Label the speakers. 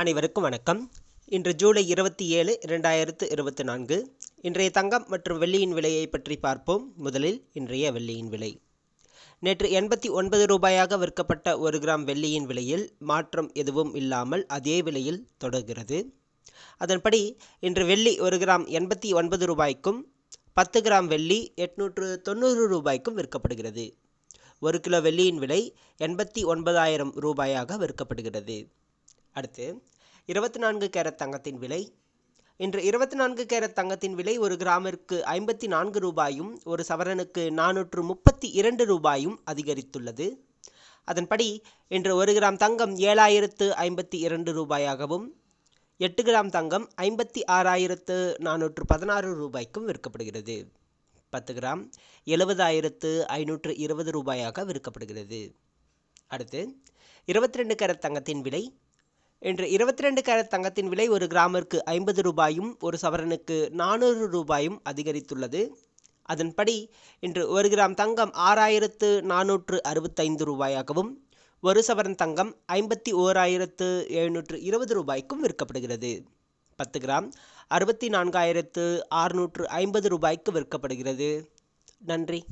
Speaker 1: அனைவருக்கும் வணக்கம். இன்று ஜூலை இருபத்தி ஏழு இரண்டாயிரத்து இருபத்தி நான்கு. இன்றைய தங்கம் மற்றும் வெள்ளியின் விலையை பற்றி பார்ப்போம். முதலில் இன்றைய வெள்ளியின் விலை. நேற்று எண்பத்தி ஒன்பது ரூபாயாக விற்கப்பட்ட ஒரு கிராம் வெள்ளியின் விலையில் மாற்றம் எதுவும் இல்லாமல் அதே விலையில் தொடர்கிறது. அதன்படி இன்று வெள்ளி ஒரு கிராம் எண்பத்தி ஒன்பது ரூபாய்க்கும் பத்து கிராம் வெள்ளி எட்நூற்று தொண்ணூறு ரூபாய்க்கும் விற்கப்படுகிறது. ஒரு கிலோ வெள்ளியின் விலை எண்பத்தி ஒன்பதாயிரம் ரூபாயாக விற்கப்படுகிறது. அடுத்து இருபத்தி நான்கு கேரட் தங்கத்தின் விலை. இன்று இருபத்தி நான்கு கேரட் தங்கத்தின் விலை ஒரு கிராமிற்கு ஐம்பத்தி நான்கு ரூபாயும் ஒரு சவரனுக்கு நானூற்று முப்பத்தி இரண்டு ரூபாயும் அதிகரித்துள்ளது. அதன்படி இன்று ஒரு கிராம் தங்கம் ஏழாயிரத்து ஐம்பத்தி இரண்டு ரூபாயாகவும் எட்டு கிராம் தங்கம் ஐம்பத்தி ஆறாயிரத்து நானூற்று பதினாறு ரூபாய்க்கும் விற்கப்படுகிறது. பத்து கிராம் எழுபதாயிரத்து ஐநூற்று இருபது ரூபாயாக விற்கப்படுகிறது. அடுத்து இருபத்தி ரெண்டு கேரட் தங்கத்தின் விலை. இன்று இருபத்தி ரெண்டு கேரட் தங்கத்தின் விலை ஒரு கிராமிற்கு ஐம்பது ரூபாயும் ஒரு சவரனுக்கு நானூறு ரூபாயும் அதிகரித்துள்ளது. அதன்படி இன்று ஒரு கிராம் தங்கம் ஆறாயிரத்து நானூற்று அறுபத்தைந்து ரூபாயாகவும் ஒரு சவரன் தங்கம் ஐம்பத்தி ஓராயிரத்து எழுநூற்று இருபது ரூபாய்க்கும் விற்கப்படுகிறது. பத்து கிராம் அறுபத்தி நான்காயிரத்து ஆறுநூற்று ஐம்பது ரூபாய்க்கு விற்கப்படுகிறது. நன்றி.